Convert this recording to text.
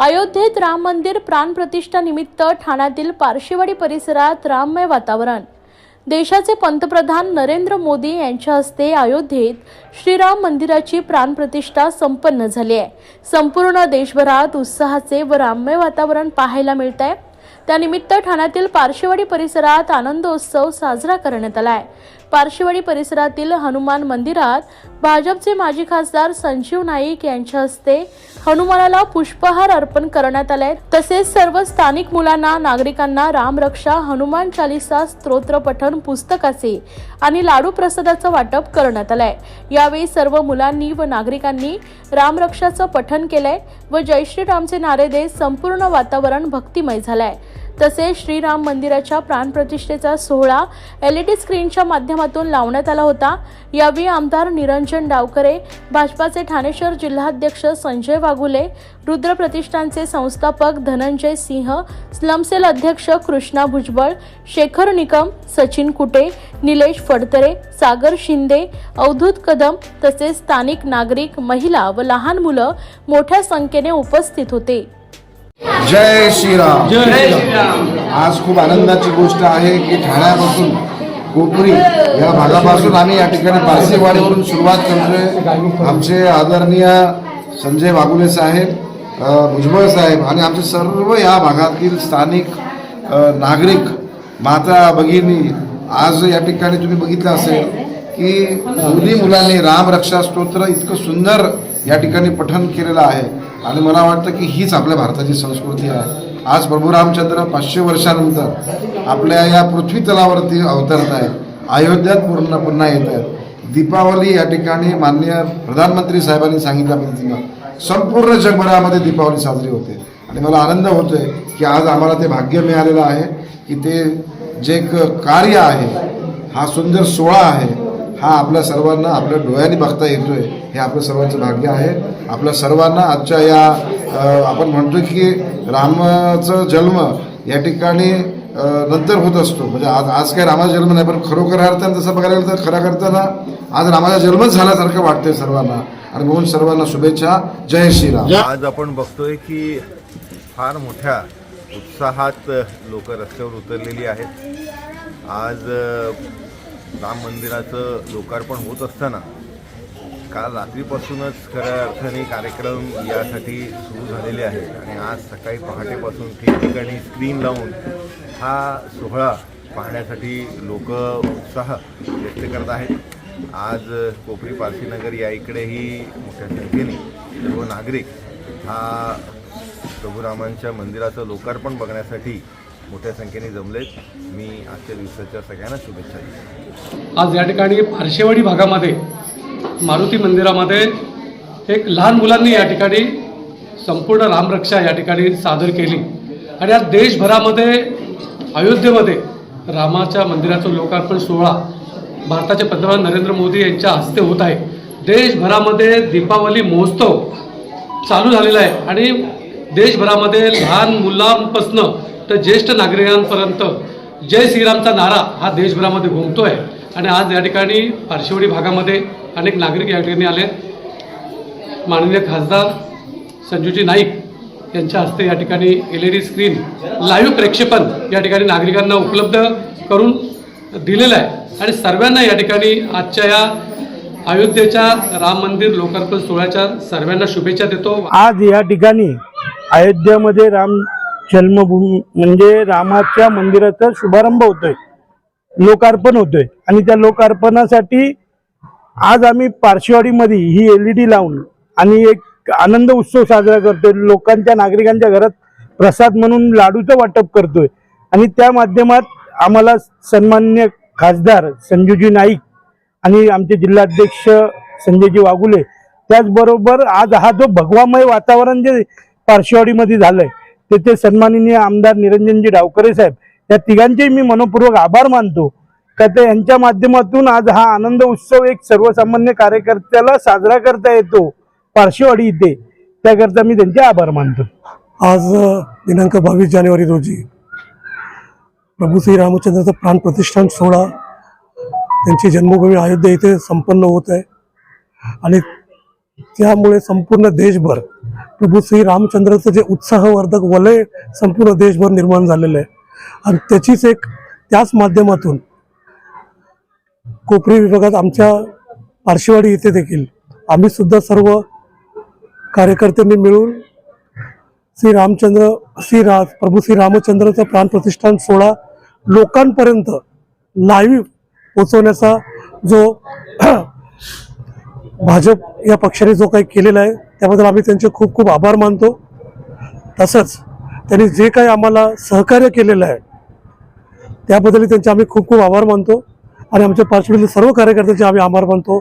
अयोध्येत राम मंदिर प्राणप्रतिष्ठानिमित्त ठाण्यातील पारशीवाडी परिसरात राममय वातावरण. देशाचे पंतप्रधान नरेंद्र मोदी यांच्या हस्ते अयोध्येत श्रीराम मंदिराची प्राणप्रतिष्ठा संपन्न झाली आहे. संपूर्ण देशभरात उत्साहाचे व राममय वातावरण पाहायला मिळत आहे त्यानिमित्त ठाण्यातील पारशीवाडी परिसरात आनंदोत्सव साजरा करण्यात आला आहे. पारशीवाडी परिसरातील हनुमान मंदिरात भाजपचे माजी खासदार संजीव नाईक यांच्या हस्ते हनुमानाला पुष्पहार अर्पण करण्यात आलाय तसेच सर्व स्थानिक मुलांना नागरिकांना रामरक्षा हनुमान चालिसा स्तोत्र पठण पुस्तकाचे आणि लाडू प्रसादाचं वाटप करण्यात आलंय. यावेळी सर्व मुलांनी व नागरिकांनी रामरक्षाचं पठण केलंय व जय श्रीरामचे नारे देत संपूर्ण वातावरण भक्तिमय झालंय. तसेच श्रीराम मंदिराच्या प्राणप्रतिष्ठेचा सोहळा एलईडी स्क्रीनच्या माध्यमातून लावण्यात आला होता. यावेळी आमदार निरंजन डावकरे भाजपाचे ठाणे शहर जिल्हाध्यक्ष संजय वाघुले रुद्र प्रतिष्ठानचे संस्थापक धनंजय सिंह स्लमसेल अध्यक्ष कृष्णा भुजबळ शेखर निकम सचिन कुटे निलेश फडतरे सागर शिंदे अवधूत कदम तसेच स्थानिक नागरिक महिला व लहान मुलं मोठ्या संख्येने उपस्थित होते. जय श्रीराम. जय श्रीराम. आज खूप आनंदाची गोष्ट आहे की ठाण्यापासून कोपरी या भागापासून आम्ही या ठिकाणी पारसेवाडीवरून सुरुवात करतोय. आमचे आदरणीय संजय वाघुले साहेब भुजबळ साहेब आणि आमचे सर्व या भागातील स्थानिक नागरिक माता भगिनी आज या ठिकाणी तुम्ही बघितलं असेल की मुली मुलांनी राम रक्षा स्तोत्र इतकं सुंदर या ठिकाणी पठण केलेलं आहे. आणि मला वाटतं की हीच आपल्या भारताची संस्कृती आहे. आज प्रभू रामचंद्र पाचशे वर्षानंतर आपल्या या पृथ्वी तलावरती अवतरत आहेत. अयोध्यात पूर्ण पुन्हा येत आहेत. दीपावली या ठिकाणी माननीय प्रधानमंत्री साहेबांनी सांगितल्या पद्धतीनं संपूर्ण जगभरामध्ये दीपावली साजरी होते. आणि मला आनंद होतोय की आज आम्हाला ते भाग्य मिळालेलं आहे की ते जे एक कार्य आहे हा सुंदर सोहळा आहे हा आपल्या सर्वांना आपल्या डोळ्यांनी बघता येतोय. हे आपलं सर्वांचं भाग्य आहे. आपल्या सर्वांना आजच्या या आपण म्हणतो की रामाचा जन्म या ठिकाणी नंतर होत असतो. म्हणजे आज आज काय रामाचा जन्म नाही पण खरोखर अर्थानं तसं बघायला गेलं तर खऱ्या करताना आज रामाचा जन्मच झाल्यासारखं वाटतंय सर्वांना. आणि म्हणून सर्वांना शुभेच्छा. जय श्रीराम. आज आपण बघतोय की फार मोठ्या उत्साहात लोक रस्त्यावर उतरलेली आहेत. आज राम मंदिराचं लोकार्पण होत असताना काल रात्रीपासूनच खऱ्या अर्थाने कार्यक्रम यासाठी सुरू झालेले आहेत. आणि आज सकाळी पहाटेपासून ठिकठिकाणी स्क्रीन लावून हा सोहळा पाहण्यासाठी लोक उत्साह व्यक्त करत आहेत. आज कोपरी पारसीनगर या इकडेही मोठ्या संख्येने सर्व नागरिक हा प्रभुरामांच्या मंदिराचं लोकार्पण बघण्यासाठी मोठ्या संख्येने जमलेत. मी आजच्या दिवसाच्या सगळ्यांना शुभेच्छा देतो. आज या ठिकाणी पारशेवाडी भागामध्ये मारुती मंदिरामध्ये एक लहान मुलांनी या ठिकाणी संपूर्ण रामरक्षा या ठिकाणी सादर केली. आणि आज देशभरामध्ये अयोध्येमध्ये रामाच्या मंदिराचं लोकार्पण सोहळा भारताचे पंतप्रधान नरेंद्र मोदी यांच्या हस्ते होत आहे. देशभरामध्ये दीपावली महोत्सव चालू झालेला आहे. आणि देशभरामध्ये लहान मुलांपासनं तर ज्येष्ठ नागरिकांपर्यंत जय श्रीरामचा नारा हा देशभरामध्ये घुमतो आहे आणि आज या ठिकाणी पारशिवडी भागामध्ये अनेक नागरिक या ठिकाणी आले. माननीय खासदार संजूजी नाईक यांच्या हस्ते या ठिकाणी L E D screen live प्रेक्षेपण या ठिकाणी नागरिकांना उपलब्ध करून दिलेलं आहे. आणि सर्वांना या ठिकाणी आजच्या या अयोध्येच्या राम मंदिर लोकार्पण सोहळ्याच्या सर्वांना शुभेच्छा देतो. आज या ठिकाणी अयोध्यामध्ये राम जन्मभूमी म्हणजे रामाच्या मंदिराचा शुभारंभ होतोय. लोकार्पण होतोय. आणि त्या लोकार्पणासाठी आज आम्ही पारशिवाडीमध्ये ही एल ई डी लावून आणि एक आनंद उत्सव साजरा करतोय. लोकांच्या नागरिकांच्या घरात प्रसाद म्हणून लाडूचं वाटप करतोय. आणि त्या माध्यमात आम्हाला सन्मान्य खासदार संजूजी नाईक आणि आमचे जिल्हाध्यक्ष संजयजी वाघुले त्याचबरोबर आज हा जो भगवामय वातावरण जे पारशिवाडीमध्ये झालंय त्याचे सन्माननीय आमदार निरंजनजी डावकरे साहेब. या तिघांचेही मी मनपूर्वक आभार मानतो. का ते यांच्या माध्यमातून आज हा आनंद उत्सव एक सर्वसामान्य कार्यकर्त्याला साजरा करता येतो. पारशिवाडी इथे. त्याकरता मी त्यांचे आभार मानतो. आज दिनांक बावीस जानेवारी रोजी प्रभू श्री रामचंद्राचा प्राण प्रतिष्ठान सोहळा त्यांची जन्मभूमी अयोध्या इथे संपन्न होत आहे. आणि त्यामुळे संपूर्ण देशभर प्रभू श्री रामचंद्राचं जे उत्साहवर्धक वलय संपूर्ण देशभर निर्माण झालेलं आहे. आणि त्याचीच एक त्याच माध्यमातून कोपरी विभागात आमच्या पारशीवाडी इथे देखील आम्ही सुद्धा सर्व कार्यकर्त्यांनी मिळून श्री रामचंद्र श्री रा प्रभू श्री रामचंद्राचा प्राणप्रतिष्ठान सोहळा लोकांपर्यंत लाईव्ह पोचवण्याचा जो भाजप या पक्षाने जो काही केलेला आहे त्याबद्दल आम्ही त्यांचे खूप खूप आभार मानतो. तसंच त्यांनी जे काही आम्हाला सहकार्य केलेलं आहे त्याबद्दल त्यांचे आम्ही खूप खूप आभार मानतो. आणि आमच्या पार्श्वभूमीतील सर्व कार्यकर्त्यांचे आम्ही आभार मानतो.